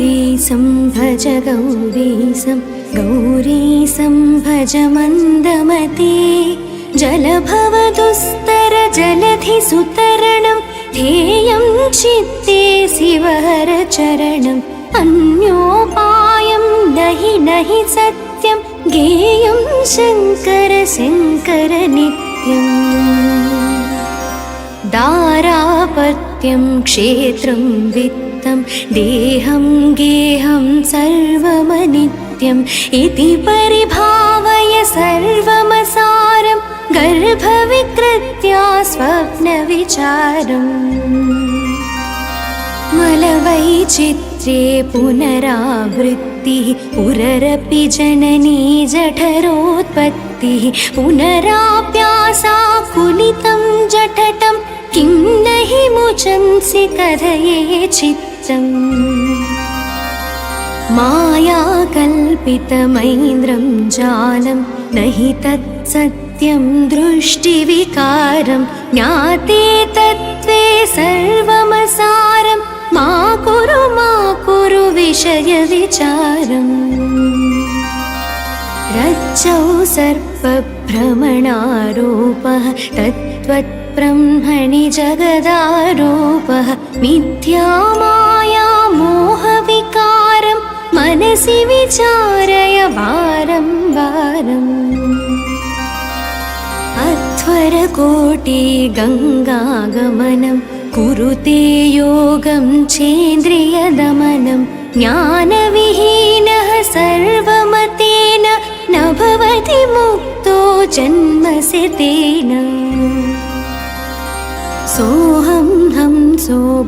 गौरीसं भज गौरीसं गौरीसं भज मन्दमते। जलभवदुस्तर जलधिसुतरणं ध्येयं चित्ते शिवहरचरणम् अन्योपायं नहि नहि सत्यं गेयं शङ्कर शङ्कर नित्यम् दारापत्यं क्षेत्रं देहं गेहं सर्वमनित्यम्। इति परिभावय सर्वमसारं गर्भविकृत्या स्वप्नविचारम्। मलवैचित्रे पुनरावृत्तिः पुररपि जननी जठरोत्पत्तिः। पुनराप्यासाकुलितं जठटं किं न हि मुचंसि कथये चित्तम् मायाकल्पितमैन्द्रं जालं न हि तत्सत्यं दृष्टिविकारं ज्ञाते तत्त्वे सर्वमसारं मा कुरु मा कुरु विषयविचारम्। रज्जौ सर्पभ्रमणारोपः तत्त्वत्ब्रह्मणि जगदारोपः मिथ्या माया मोहविकारं मनसि विचारय वारं वारम् अध्वरकोटि गङ्गागमनं कुरुते योगं चेन्द्रियदमनं ज्ञानविहीनः सर्वमतेन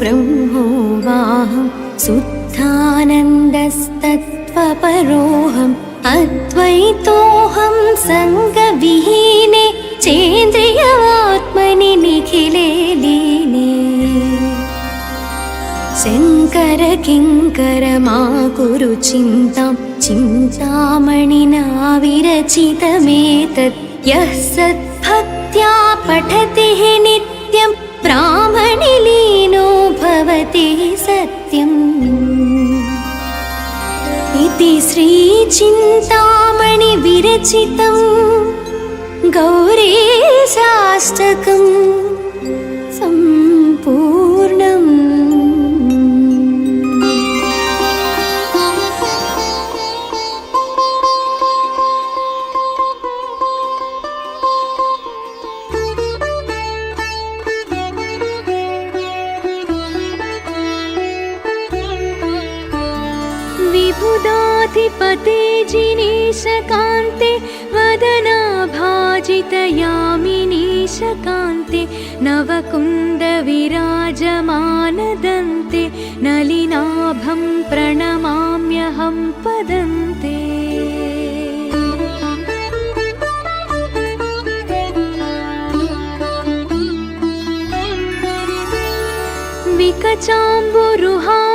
ब्रह्मो वाहं शुद्धानन्दस्तत्त्वपरोऽहम् अद्वैतोऽहं सङ्गविहीने चेन्द्रियवात्मनि निखिले लीने। शङ्कर किङ्कर मा कुरु चिन्तां चिन्तामणिना विरचितमेतत् यः सद्भक्त्या पठति हि नित्यं ब्राह्मणि लीनो भवति सत्यम् इति श्रीचिन्तामणिविरचितं गौरीशाष्टकं जिनीशकान्ते वदनाभाजितयामिनीशकान्ते नवकुन्दविराजमानदन्ते नलिनाभं प्रणमाम्यहं पदन्ते। विकचाम्बुरुहां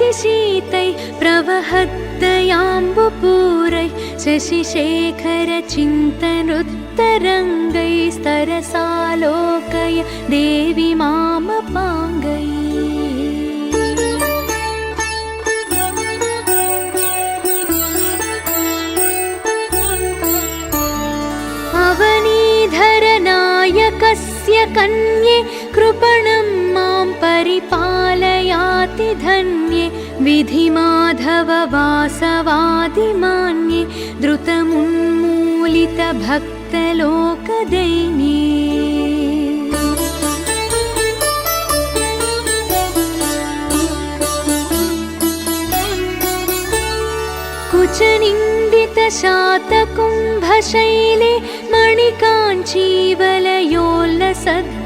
विलासचोरैरतिशीतैः प्रवहद्दयाम्बुपूरैः शशिशेखरचिन्तनुत्तरङ्गैस्तरसालोकय देवि मामपाङ्गै। अवनीधरनायकस्य कन्ये कृपणं मां परिपालयाति धन्ये। विधिमाधववासवादिमान्ये। द्रुतमुन्मूलितभक्तलोकदैन्ये। कुचनिन्दितशातकुम्भशैले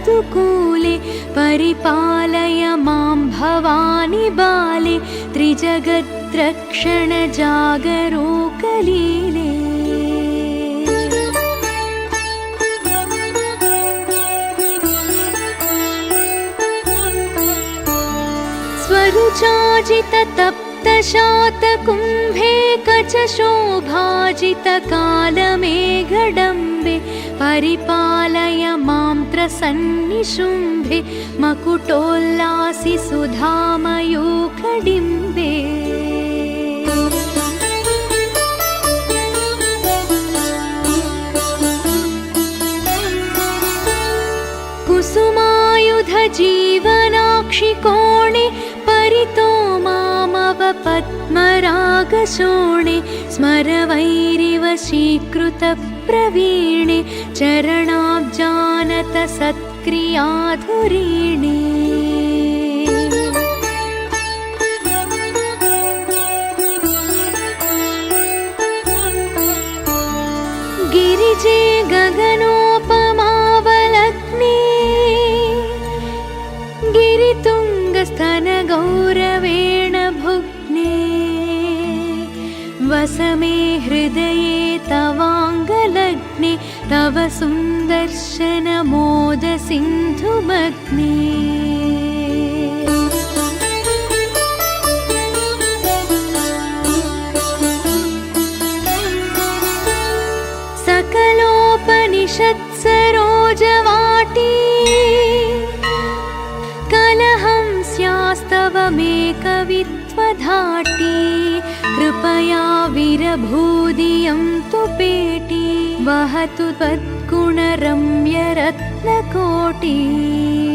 मणिकाञ्चीवलयोल्लसद्दुकूले परिपालय मां भवानि बाले त्रिजगद्रक्षणजागरूकलीले स्वरुचाजिततप्त शतशातकुम्भे कचशोभाजितकालमेघडम्बे परिपालय मां त्रसन्निशुम्भे मकुटोल्लासि परितो मामव पद्मरागशोणे स्मरवैरिव शीकृतप्रवीणे चरणाब्जानत सत्क्रियाधुरीणे वस मे हृदये तवाङ्गलग्ने तव सुन्दर्शनमोदसिन्धुमग्ने। सकलोपनिषत्सरोजवाटी कलहं स्यास्तवमेकवित्वधाटी कृपया विरभूदियं तु पेटी। वहतु त्वत्गुणरम्यरत्नकोटिः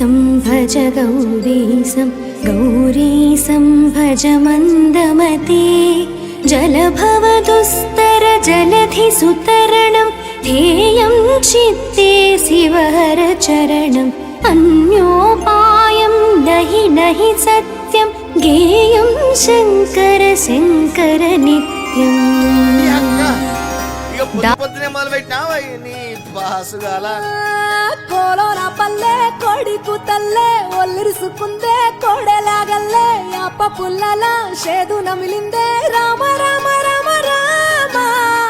संभज गौरीसं गौरीसं भज मन्दमते जलभवदुस्तरजलधिसुतरणं ध्येयं चित्ते शिवहरचरणम् अन्योपायं नहि नहि सत्यं ज्ञेयं शङ्कर शङ्कर नित्यम् ఇక పొద్దు పొద్దునే మొదలు పెట్టినావా నీ బాసుగాల కోలోన పల్లె కోడి కూతల్లే ఒల్లిరుసుకుందే కోడెలాగల్లే అప్ప పుల్లల షేదు నమిలిందే. రామ రామ రామ రామ.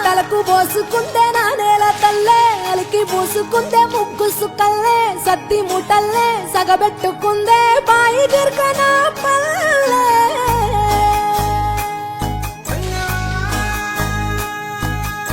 తలకు పోసుకుందే నా నేల తల్లే అలికి పూసుకుందే ముగ్గు సుక్కల్లే సత్తి ముటల్లే సగబెట్టుకుందే బాయి గిర్కన పల్లె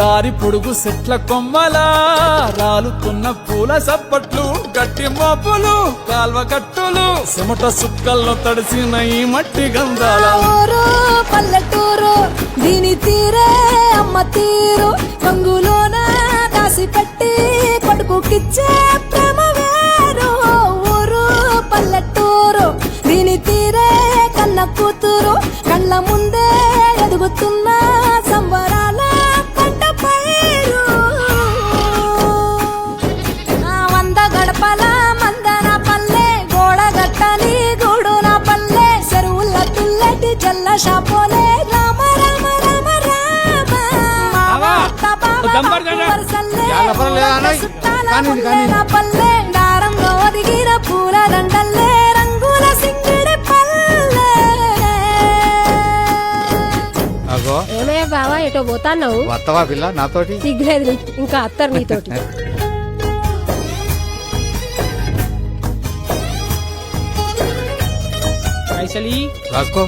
దారి పొడుగు సెట్ల కొమ్మలా రాలుతున్న పూల సప్పట్లు గట్టి మోపులు కాల్వ కట్టులు చెమట సుక్కల్లో తడిసిన ఈ మట్టి గంధాల. పల్లెటూరు దీని తీరే అమ్మ తీరు. రంగులోన దాసి పెట్టి కొడుకుకిచ్చే ప్రేమ వేరు. ఊరు పల్లెటూరు దీని తీరే కన్న కూతురు. కళ్ళ ముందే ఎదుగుతున్నా ఒదిగిన పూల దండల్లే రంగుల సింగిడి పల్లె అగో ఏమే బావా ఎటో పోతాన్నావు వత్తవా పిల్ల నాతోటి సిగ్గులేదు నీకు. ఇంకా అత్తరు నీతోటి పైసలి రాసుకో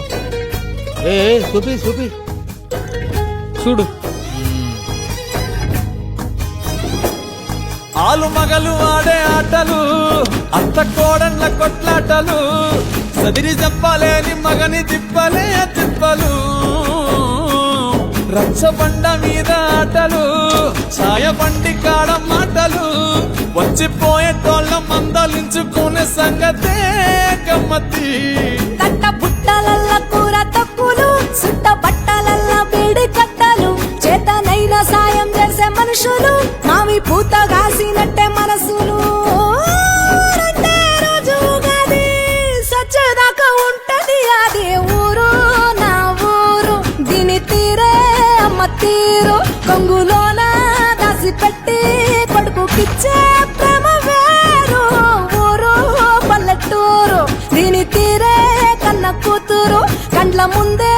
ఏ ఏ, చూపి చూపి చూడు ఆలు మగలు ఆడే ఆటలు అత్త కోడన్ల కొట్లాటలు సదిరి చెప్పలేని మగని తిప్పలే తిప్పలు. రచ్చబండ మీద ఆటలు ఛాయ బండి కాడ మాటలు వచ్చిపోయే తోళ్ళ మందలించుకునే సంగతే గమ్మతి బుట్టల 나 뭔데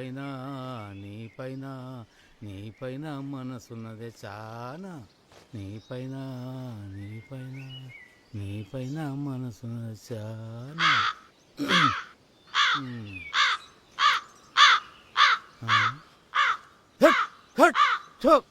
నీపైన నీపైన నీపైన మనసున్నదే చాలా నీపైన నీపైన నీపైన మనసున్నదే చాలా హట్ హట్ చోక్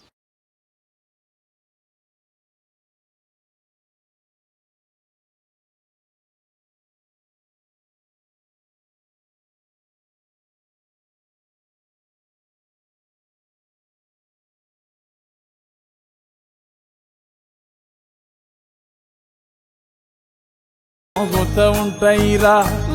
అవుతూ ఉంటాయిరా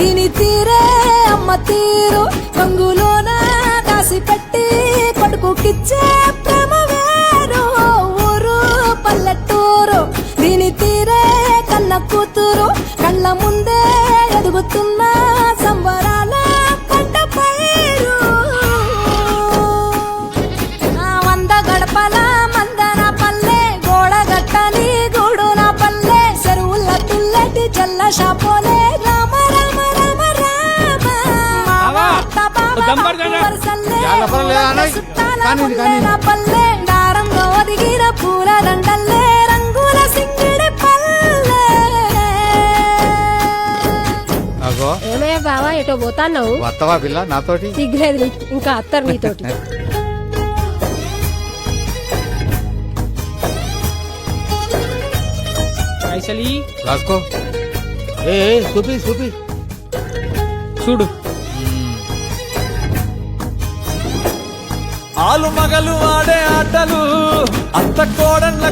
దీని తీరే అమ్మ తీరు. కొంగులోన దాసి పెట్టి కొడుకుకిచ్చే ప్రేమ వేరు. ఊరు పల్లెటూరు. దీని తీరే కన్న కూతురు. కళ్ళ ముందే ఎదుగుతున్నా ఒదిగిన పూల దండల్లే రంగుల సింగిడి పల్లె. అగో. ఏమయ్య బావా ఎటో పోతాన్నావు? వత్తవా పిల్ల నాతోటి? సిగ్గులేదు. ఇంకా అత్తరు నీతోటి. పైసలి? రాసుకో. ఏ ఏ, చూపి చూపి చూడు. ఆలు మగలు ఆడే ఆటలు అత్త కోడన్ల